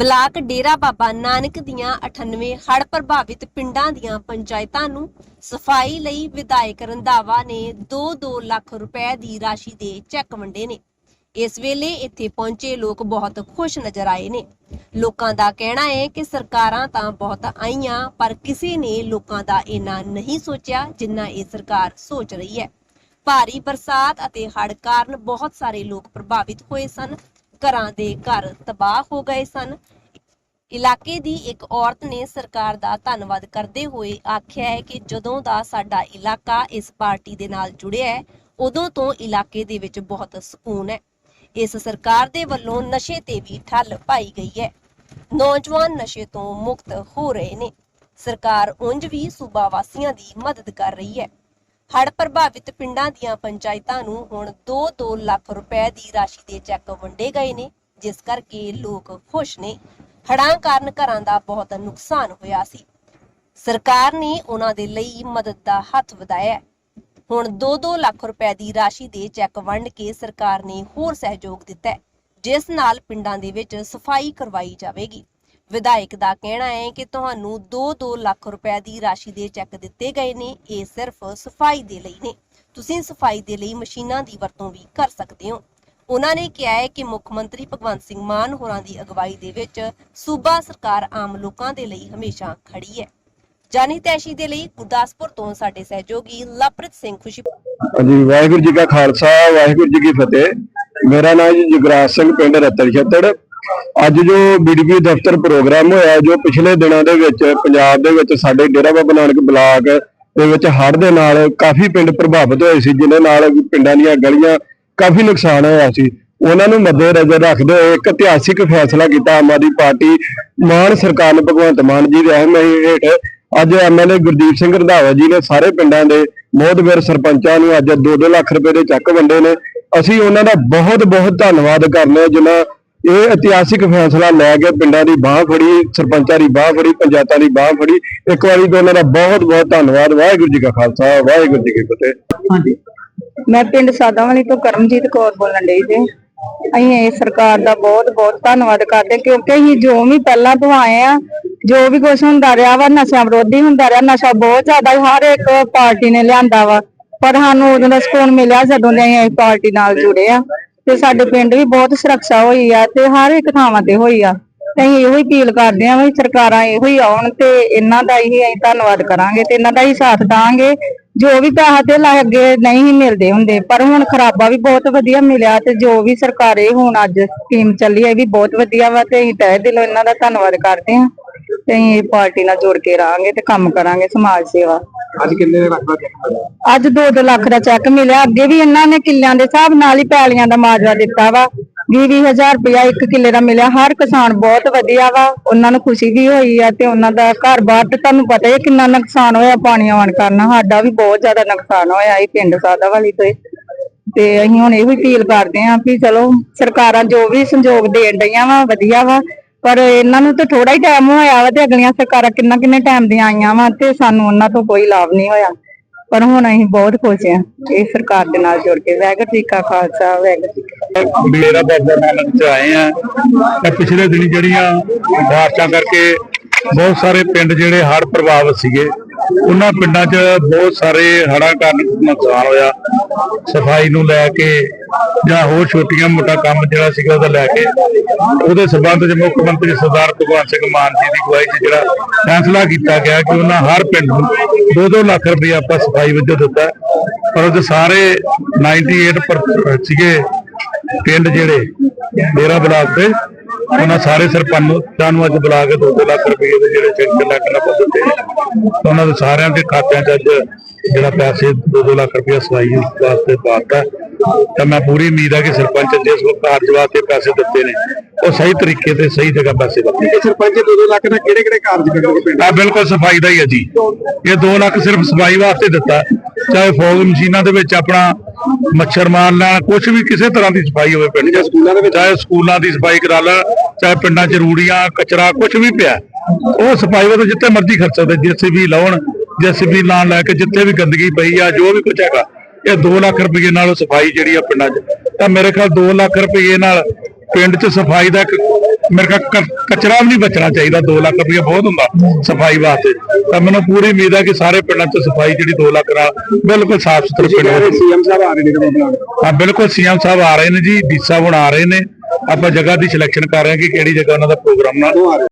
Block Dera Baba Nanak ਦੀਆਂ 98 ਹੜ੍ਹ ਪ੍ਰਭਾਵਿਤ ਪਿੰਡਾਂ ਦੀਆਂ ਪੰਚਾਇਤਾਂ ਨੂੰ ਸਫ਼ਾਈ ਲਈ ਵਿਧਾਇਕ ਰੰਧਾਵਾ ਨੇ 2-2 ਲੱਖ ਰੁਪਏ ਦੀ ਰਾਸ਼ੀ ਦੇ ਚੈੱਕ ਵੰਡੇ ਨੇ। ਇਸ ਵੇਲੇ ਇੱਥੇ ਪਹੁੰਚੇ ਲੋਕ ਬਹੁਤ ਖੁਸ਼ ਨਜ਼ਰ ਆਏ ਨੇ। ਲੋਕਾਂ ਦਾ ਕਹਿਣਾ ਹੈ ਕਿ ਸਰਕਾਰਾਂ ਤਾਂ ਬਹੁਤ ਆਈਆਂ, ਪਰ ਕਿਸੇ ਨੇ ਲੋਕਾਂ ਦਾ ਇੰਨਾ ਨਹੀਂ ਸੋਚਿਆ ਜਿੰਨਾ ਇਹ ਸਰਕਾਰ ਸੋਚ ਰਹੀ ਹੈ। ਭਾਰੀ ਬਰਸਾਤ ਅਤੇ ਹੜ੍ਹ ਕਾਰਨ ਬਹੁਤ ਸਾਰੇ ਲੋਕ ਪ੍ਰਭਾਵਿਤ ਹੋਏ ਸਨ ਘਰਾਂ ਦੇ ਘਰ ਤਬਾਹ ਹੋ ਗਏ ਸਨ। ਇਲਾਕੇ ਦੀ ਇੱਕ ਔਰਤ ਨੇ ਸਰਕਾਰ ਦਾ ਧੰਨਵਾਦ ਕਰਦੇ ਹੋਏ ਆਖਿਆ ਹੈ ਕਿ ਜਦੋਂ ਦਾ ਸਾਡਾ ਇਲਾਕਾ ਇਸ ਪਾਰਟੀ ਦੇ ਨਾਲ ਜੁੜਿਆ ਹੈ, ਉਦੋਂ ਤੋਂ ਇਲਾਕੇ ਦੇ ਵਿੱਚ ਬਹੁਤ ਸਕੂਨ ਹੈ। ਇਸ ਸਰਕਾਰ ਦੇ ਵੱਲੋਂ ਨਸ਼ੇ ਤੇ ਵੀ ਠੱਲ ਪਾਈ ਗਈ ਹੈ। ਨੌਜਵਾਨ ਨਸ਼ੇ ਤੋਂ ਮੁਕਤ ਹੋ ਰਹੇ ਨੇ। ਸਰਕਾਰ ਉਂਝ ਵੀ ਸੂਬਾ ਵਾਸੀਆਂ ਦੀ ਮਦਦ ਕਰ ਰਹੀ ਹੈ। ਹੜ੍ਹ ਪ੍ਰਭਾਵਿਤ ਪਿੰਡਾਂ ਦੀਆਂ ਪੰਚਾਇਤਾਂ ਨੂੰ ਹੁਣ 2-2 ਲੱਖ ਰੁਪਏ ਦੀ ਰਾਸ਼ੀ ਦੇ ਚੈੱਕ ਵੰਡੇ ਗਏ ਨੇ, ਜਿਸ ਕਰਕੇ ਲੋਕ ਖੁਸ਼ ਨੇ। ਹੜ੍ਹਾਂ ਕਾਰਨ ਘਰਾਂ ਦਾ ਬਹੁਤ ਨੁਕਸਾਨ ਹੋਇਆ ਸੀ। ਸਰਕਾਰ ਨੇ ਉਹਨਾਂ ਦੇ ਲਈ ਮਦਦ ਦਾ ਹੱਥ ਵਧਾਇਆ ਹੁਣ 2-2 ਲੱਖ ਰੁਪਏ ਦੀ ਰਾਸ਼ੀ ਦੇ ਚੈੱਕ ਵੰਡ ਕੇ ਸਰਕਾਰ ਨੇ ਹੋਰ ਸਹਿਯੋਗ ਦਿੱਤਾ ਜਿਸ ਨਾਲ ਪਿੰਡਾਂ ਦੇ ਵਿੱਚ ਸਫ਼ਾਈ ਕਰਵਾਈ ਜਾਵੇਗੀ। ਵਿਧਾਇਕ ਦਾ ਕਹਿਣਾ ਹੈ ਕਿ ਤੁਹਾਨੂੰ 2-2 ਲੱਖ ਰੁਪਏ ਦੀ ਰਾਸ਼ੀ ਦੇ ਚੈੱਕ ਦਿੱਤੇ ਗਏ ਨੇ, ਇਹ ਸਿਰਫ ਸਫ਼ਾਈ ਦੇ ਲਈ ਨੇ। ਤੁਸੀਂ ਸਫ਼ਾਈ ਦੇ ਲਈ ਮਸ਼ੀਨਾਂ ਦੀ ਵਰਤੋਂ ਵੀ ਕਰ ਸਕਦੇ ਹੋ। ਉਹਨਾਂ ਨੇ ਕਿਹਾ ਹੈ ਕਿ ਮੁੱਖ ਮੰਤਰੀ ਭਗਵੰਤ ਸਿੰਘ ਮਾਨ ਹੋਰਾਂ ਦੀ ਅਗਵਾਈ ਦੇ ਵਿੱਚ ਸੂਬਾ ਸਰਕਾਰ ਆਮ ਲੋਕਾਂ ਦੇ ਲਈ ਹਮੇਸ਼ਾ ਖੜੀ ਹੈ। ਜਾਨੀ ਤੈਸ਼ੀ ਦੇ ਲਈ ਗੁਰਦਾਸਪੁਰ ਤੋਂ ਸਾਡੇ ਸਹਿਯੋਗੀ ਲਵਪ੍ਰੀਤ ਸਿੰਘ ਖੁਸ਼ੀ ਹਾਂਜੀ, ਵਾਹਿਗੁਰੂ ਜੀ ਕਾ ਖਾਲਸਾ, ਵਾਹਿਗੁਰੂ ਜੀ ਕੀ ਫਤਿਹ। ਮੇਰਾ ਨਾਮ ਜੀ ਜਗਰਾਜ ਸਿੰਘ, ਪਿੰਡ ਰਤਨ ਛੱਤੜ ਅੱਜ ਜੋ ਬੀਡੀਪੀ ਦਫ਼ਤਰ ਪ੍ਰੋਗਰਾਮ ਹੋਇਆ, ਜੋ ਪਿਛਲੇ ਦਿਨਾਂ ਦੇ ਵਿੱਚ ਪੰਜਾਬ ਦੇ ਵਿੱਚ ਸਾਡੇ ਡੇਰਾ ਬਾਬਾ ਨਾਨਕ ਬਲਾਕ ਦੇ ਵਿੱਚ ਹੜ੍ਹ ਦੇ ਨਾਲ ਕਾਫੀ ਪਿੰਡ ਪ੍ਰਭਾਵਿਤ ਹੋਏ ਸੀ ਜਿਨ੍ਹਾਂ ਨਾਲ ਪਿੰਡਾਂ ਦੀਆਂ ਗਲੀਆਂ ਕਾਫੀ ਨੁਕਸਾਨ ਹੋਇਆ ਸੀ। ਉਹਨਾਂ ਨੂੰ ਮੱਦੇਨਜ਼ਰ ਰੱਖਦੇ ਹੋਏ ਇੱਕ ਇਤਿਹਾਸਿਕ ਫੈਸਲਾ ਕੀਤਾ ਆਮ ਆਦਮੀ ਪਾਰਟੀ ਮਾਨ ਸਰਕਾਰ ਨੇ, ਭਗਵੰਤ ਮਾਨ ਜੀ ਦੇ ਰਹਿਨੁਮਾਈ ਹੇਠ। ਅੱਜ ਐਮਐਲਏ ਗੁਰਦੀਪ ਸਿੰਘ ਰੰਧਾਵਾ ਜੀ ਨੇ ਸਾਰੇ ਪਿੰਡਾਂ ਦੇ ਮੋਹਦਵੀਰ ਸਰਪੰਚਾਂ ਨੂੰ ਅੱਜ 2-2 ਲੱਖ ਰੁਪਏ ਦੇ ਚੱਕ ਵੰਡੇ ਨੇ। ਅਸੀਂ ਉਹਨਾਂ ਦਾ ਬਹੁਤ ਬਹੁਤ ਧੰਨਵਾਦ ਕਰਨੇ ਜਿਨ੍ਹਾਂ ਇਹ ਇਤਿਹਾਸਿਕ ਫੈਸਲਾ ਲੈ ਕੇ ਪਿੰਡਾਂ ਦੀ ਬਾਹ ਫੜੀ, ਸਰਪੰਚਾਂ ਦੀ ਬਾਹ ਫੜੀ, ਪੰਚਾਇਤਾਂ ਦੀ ਬਾਹ ਫੜੀ। ਇੱਕ ਵਾਰੀ ਤੋਂ ਉਹਨਾਂ ਦਾ ਬਹੁਤ ਬਹੁਤ ਧੰਨਵਾਦ। ਵਾਹਿਗੁਰੂ ਜੀ ਕਾ ਖਾਲਸਾ, ਵਾਹਿਗੁਰੂ ਜੀ ਕੀ ਫਤਿਹ। ਹਾਂਜੀ। ਮੈਂ ਪਿੰਡ ਸਾਦਾਵਾਲੀ ਤੋਂ ਕਰਮਜੀਤ ਕੌਰ ਬੋਲਣ ਡਈ ਜੀ ਅਸੀਂ ਇਹ ਸਰਕਾਰ ਦਾ ਬਹੁਤ ਬਹੁਤ ਧੰਨਵਾਦ ਕਰਦੇ ਕਿਉਂਕਿ ਅਸੀਂ ਜੋ ਵੀ ਪਹਿਲਾਂ ਤੋਂ ਆਏ ਆ ਜੋ ਵੀ ਕੁਝ ਹੁੰਦਾ ਰਿਹਾ ਵਾ ਨਸ਼ਾ ਵਿਰੋਧੀ ਹੁੰਦਾ ਰਿਹਾ, ਨਸ਼ਾ ਬਹੁਤ ਜ਼ਿਆਦਾ ਹਰ ਇੱਕ ਪਾਰਟੀ ਨੇ ਲਿਆਂਦਾ ਵਾ। ਪਰ ਸਾਨੂੰ ਉਦੋਂ ਦਾ ਸਕੂਨ ਮਿਲਿਆ ਜਦੋਂ ਦੇ ਅਸੀਂ ਇਸ ਪਾਰਟੀ ਨਾਲ ਜੁੜੇ ਆ ਤੇ ਸਾਡੇ ਪਿੰਡ ਵੀ ਬਹੁਤ ਸੁਰੱਖਿਆ ਹੋਈ ਆ ਤੇ ਹਰ ਇੱਕ ਥਾਵਾਂ ਤੇ ਹੋਈ ਆ। ਤੇ ਅਸੀਂ ਇਹੋ ਹੀ ਅਪੀਲ ਕਰਦੇ ਆ ਵੀ ਸਰਕਾਰਾਂ ਇਹੋ ਹੀ ਆਉਣ ਤੇ ਇਹਨਾਂ ਦਾ ਹੀ ਅਸੀਂ ਧੰਨਵਾਦ ਕਰਾਂਗੇ ਤੇ ਇਹਨਾਂ ਦਾ ਹੀ ਸਾਥ ਦਾਂਗੇ ਜੋ ਵੀ ਪੈਸਾ ਤੇ ਲਾ ਅੱਗੇ ਨਹੀਂ ਮਿਲਦੇ ਹੁੰਦੇ, ਪਰ ਹੁਣ ਖਰਾਬਾ ਵੀ ਬਹੁਤ ਵਧੀਆ ਮਿਲਿਆ ਤੇ ਜੋ ਵੀ ਸਰਕਾਰੇ ਹੁਣ ਅੱਜ ਸਕੀਮ ਚੱਲੀ ਹੈ ਵੀ ਬਹੁਤ ਵਧੀਆ ਵਾ ਤੇ ਅਸੀਂ ਤਹਿ ਦਿਲੋਂ ਇਹਨਾਂ ਦਾ ਧੰਨਵਾਦ ਕਰਦੇ ਹਾਂ ਤੇ ਅਸੀਂ ਇਹ ਪਾਰਟੀ ਨਾਲ ਜੁੜ ਕੇ ਰਹਾਂਗੇ ਤੇ ਕੰਮ ਕਰਾਂਗੇ ਸਮਾਜ ਸੇਵਾ। ਅੱਜ ਕਿੰਨੇ ਲੱਖ ਦਾ ਅੱਜ 2 ਲੱਖ ਦਾ ਚੈੱਕ ਮਿਲਿਆ। ਅੱਗੇ ਵੀ ਇਹਨਾਂ ਨੇ ਕਿੱਲਿਆਂ ਦੇ ਹਿਸਾਬ ਨਾਲ ਹੀ ਪੈਲੀਆਂ ਦਾ ਮਾਜਰਾ ਦਿੱਤਾ ਵਾ। 20000 ਰੁਪਇਆ ਇੱਕ ਕਿੱਲੇ ਦਾ ਮਿਲਿਆ। ਹਰ ਕਿਸਾਨ ਬਹੁਤ ਵਧੀਆ ਵਾ। ਉਹਨਾਂ ਨੂੰ ਖੁਸ਼ੀ ਵੀ ਹੋਈ ਆ ਤੇ ਉਹਨਾਂ ਦਾ ਘਰ-ਬਾਰ ਤੇ ਤੁਹਾਨੂੰ ਪਤਾ ਹੀ ਹੈ ਕਿੰਨਾ ਨੁਕਸਾਨ ਹੋਇਆ ਪਾਣੀ ਆਉਣ ਕਾਰਨ। ਸਾਡਾ ਵੀ ਬਹੁਤ ਜ਼ਿਆਦਾ ਨੁਕਸਾਨ ਹੋਇਆ ਇਹ ਪਿੰਡ ਸਾਦਾਵਾਲੀ ਤੇ। ਤੇ ਅਸੀਂ ਹੁਣ ਇਹ ਵੀ ਅਪੀਲ ਕਰਦੇ ਆਂ ਵੀ ਚਲੋ ਸਰਕਾਰਾਂ ਜੋ ਵੀ ਸੰਯੋਗ ਦੇਣ ਡਈਆਂ ਵਾ, ਵਧੀਆ ਵਾ। ਪਰ ਇਹਨਾਂ ਨੂੰ ਤਾਂ ਥੋੜਾ ਹੀ ਟਾਈਮ ਹੋਇਆ ਵਾ ਤੇ ਅਗਲੀਆਂ ਸਰਕਾਰਾਂ ਕਿੰਨਾ ਕਿੰਨੇ ਟਾਈਮ ਦੀਆਂ ਆਈਆਂ ਵਾ ਤੇ ਸਾਨੂੰ ਉਹਨਾਂ ਤੋਂ ਕੋਈ ਲਾਭ ਨਹੀਂ ਹੋਇਆ। ਪਰ ਹੁਣ ਅਸੀਂ ਬਹੁਤ ਖੁਸ਼ ਹਾਂ ਇਹ ਸਰਕਾਰ ਦੇ ਨਾਲ ਜੁੜ ਕੇ ਵਾਹਿਗੁਰੂ ਜੀ ਕਾ ਖਾਲਸਾ, ਵਾਹਿਗੁਰੂ ਜੀ ਕੀ ਫਤਿਹ। ਮੇਰਾ ਬਾਬਾ ਨਾਨਕ ਚ ਆਏ ਆ। ਤਾਂ ਪਿਛਲੇ ਦਿਨੀ ਜਿਹੜੀਆਂ ਬਾਰਿਸ਼ਾਂ ਕਰਕੇ ਬਹੁਤ ਸਾਰੇ ਪਿੰਡ ਜਿਹੜੇ ਹੜ੍ਹ ਪ੍ਰਭਾਵਿਤ ਸੀਗੇ ਉਹਨਾਂ ਪਿੰਡਾਂ 'ਚ ਬਹੁਤ ਸਾਰੇ ਹੜ੍ਹਾਂ ਕਾਰਨ ਨੁਕਸਾਨ ਹੋਇਆ। ਸਫ਼ਾਈ ਨੂੰ ਲੈ ਕੇ ਜਾਂ ਹੋਰ ਛੋਟੀਆਂ ਮੋਟਾ ਕੰਮ ਜਿਹੜਾ ਸੀਗਾ ਉਹਦਾ ਲੈ ਕੇ, ਉਹਦੇ ਸਬੰਧ 'ਚ ਮੁੱਖ ਮੰਤਰੀ ਸਰਦਾਰ ਭਗਵੰਤ ਸਿੰਘ ਮਾਨ ਜੀ ਦੀ ਅਗਵਾਈ 'ਚ ਜਿਹੜਾ ਫੈਸਲਾ ਕੀਤਾ ਗਿਆ ਕਿ ਉਹਨਾਂ ਹਰ ਪਿੰਡ ਨੂੰ 2-2 ਲੱਖ ਰੁਪਏ ਆਪਾਂ ਸਫ਼ਾਈ ਵਜੋਂ ਦਿੱਤਾ। ਪਰ ਉਹਦੇ ਸਾਰੇ 98 ਪਰ ਸੀਗੇ ਪਿੰਡ ਜਿਹੜੇ, ਡੇਰਾ ਬਲਾਕ ਦੇ। ਉਹਨਾਂ ਸਾਰੇ ਸਰਪੰਚਾਂ ਨੂੰ ਅੱਜ ਬੁਲਾ ਕੇ 2 ਲੱਖ ਰੁਪਏ ਦੇ ਜਿਹੜੇ ਚੈੱਕ ਲੱਖ ਨਾ ਦਿੱਤੇ ਤਾਂ ਉਹਨਾਂ ਦੇ ਸਾਰਿਆਂ ਦੇ ਖਾਤਿਆਂ 'ਚ ਅੱਜ ਜਿਹੜਾ ਪੈਸੇ 2 ਲੱਖ ਰੁਪਏ ਸਵਾਈ ਵਾਸਤੇ ਪਾਤਾ। ਤਾਂ ਮੈਂ ਪੂਰੀ ਉਮੀਦ ਹੈ ਕਿ ਸਰਪੰਚ ਜਿਸ ਵਕਤ ਕਾਰਜ ਵਾਸਤੇ ਪੈਸੇ ਦਿੱਤੇ ਨੇ। ਉਹ ਸਹੀ ਤਰੀਕੇ ਤੇ ਸਹੀ ਜਗ੍ਹਾ ਪੈਸੇ ਵਰਤੇ ਸਰਪੰਚ 2-2 ਲੱਖ ਦਾ ਕਿਹੜੇ ਕਿਹੜੇ ਕਾਰਜ ਕਰਨਗੇ ਪਿੰਡ ਆ ਬਿਲਕੁਲ ਸਫ਼ਾਈ ਦਾ ਹੀ ਹੈ ਜੀ। ਇਹ 2 ਲੱਖ ਸਿਰਫ ਸਫ਼ਾਈ ਵਾਸਤੇ ਦਿੱਤਾ। ਚਾਹੇ ਫੋਗ ਮਸ਼ੀਨਾਂ ਦੇ ਵਿੱਚ ਆਪਣਾ ਮੱਛਰ ਮਾਰ ਲੈਣਾ ਕੁਝ ਵੀ ਕਿਸੇ ਤਰ੍ਹਾਂ ਦੀ ਸਫ਼ਾਈ ਹੋਵੇ ਪਿੰਡ 'ਚ ਸਕੂਲਾਂ ਦੇ ਵਿੱਚ। ਚਾਹੇ ਸਕੂਲਾਂ ਦੀ ਸਫ਼ਾਈ ਕਰਾ ਲੈ, ਚਾਹੇ ਪਿੰਡਾਂ 'ਚ ਰੂੜੀਆਂ, ਕਚਰਾ ਕੁਝ ਵੀ ਪਿਆ। ਉਹ ਸਫ਼ਾਈ ਵਾਸਤੇ ਜਿੱਥੇ ਮਰਜ਼ੀ ਖਰਚ ਸਕਦੇ, ਜਿੱਥੇ ਵੀ ਲਾਉਣ, ਜਿੱਥੇ ਵੀ ਲਾਣ ਲੈ ਕੇ ਜਿੱਥੇ ਵੀ ਗੰਦਗੀ ਪਈ ਆ, ਜੋ ਵੀ ਕੁਝ ਹੈਗਾ, ਇਹ 2 ਲੱਖ ਰੁਪਏ ਨਾਲ ਸਫ਼ਾਈ ਜਿਹੜੀ ਆ ਪਿੰਡਾਂ 'ਚ। ਤਾਂ ਮੇਰੇ ਖਿਆਲ 2 ਲੱਖ ਰੁਪਏ ਨਾਲ ਪਿੰਡ 'ਚ ਸਫ਼ਾਈ ਦਾ ਇੱਕ ਮੇਰੇ ਖਿਆਲ ਕ- ਕਚਰਾ ਵੀ ਨਹੀਂ ਬਚਣਾ ਚਾਹੀਦਾ 2 ਲੱਖ ਰੁਪਏ ਬਹੁਤ ਹੁੰਦਾ ਸਫ਼ਾਈ ਵਾਸਤੇ। ਤਾਂ ਮੈਨੂੰ ਪੂਰੀ ਉਮੀਦ ਹੈ ਕਿ ਸਾਰੇ ਪਿੰਡਾਂ 'ਚ ਸਫ਼ਾਈ ਜਿਹੜੀ 2 ਲੱਖ ਨਾਲ ਬਿਲਕੁਲ ਸਾਫ਼ ਸੁਥਰੇ ਪਿੰਡ ਹੋਣਗੇ ਸੀਐਮ ਸਾਹਿਬ ਆ ਰਹੇ ਨੇ ਕਦੋਂ ਹਾਂ ਬਿਲਕੁਲ ਸੀਐਮ ਸਾਹਿਬ ਆ ਰਹੇ ਨੇ ਜੀ ਡੀ ਸਾਹਿਬ ਹੁਣ ਆ ਰਹੇ ਨੇ। ਆਪਾਂ ਜਗ੍ਹਾ ਦੀ ਸਿਲੈਕਸ਼ਨ ਕਰ ਰਹੇ ਹਾਂ ਕਿ ਕਿਹੜੀ ਜਗ੍ਹਾ ਉਹਨਾਂ ਦਾ ਪ੍ਰੋਗਰਾਮ ਨਾਲ।